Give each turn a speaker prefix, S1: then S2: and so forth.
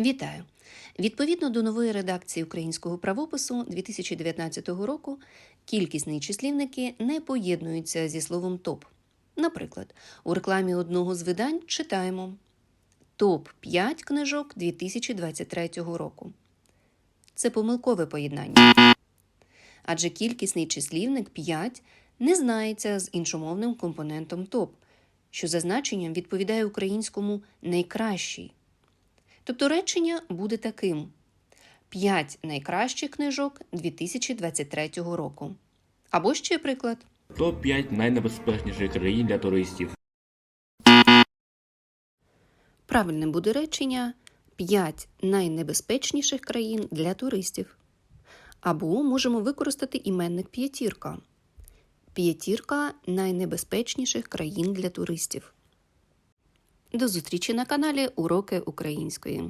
S1: Вітаю! Відповідно до нової редакції українського правопису 2019 року кількісні числівники не поєднуються зі словом топ. Наприклад, у рекламі одного з видань читаємо Топ 5 книжок 2023 року. Це помилкове поєднання. Адже кількісний числівник 5 не знається з іншомовним компонентом топ, що за значенням відповідає українському найкращий. Тобто речення буде таким: 5 найкращих книжок 2023 року. Або ще приклад.
S2: Топ-5 найнебезпечніших країн для туристів.
S1: Правильним буде речення 5 найнебезпечніших країн для туристів. Або можемо використати іменник п'ятірка. П'ятірка найнебезпечніших країн для туристів. До зустрічі на каналі Уроки української.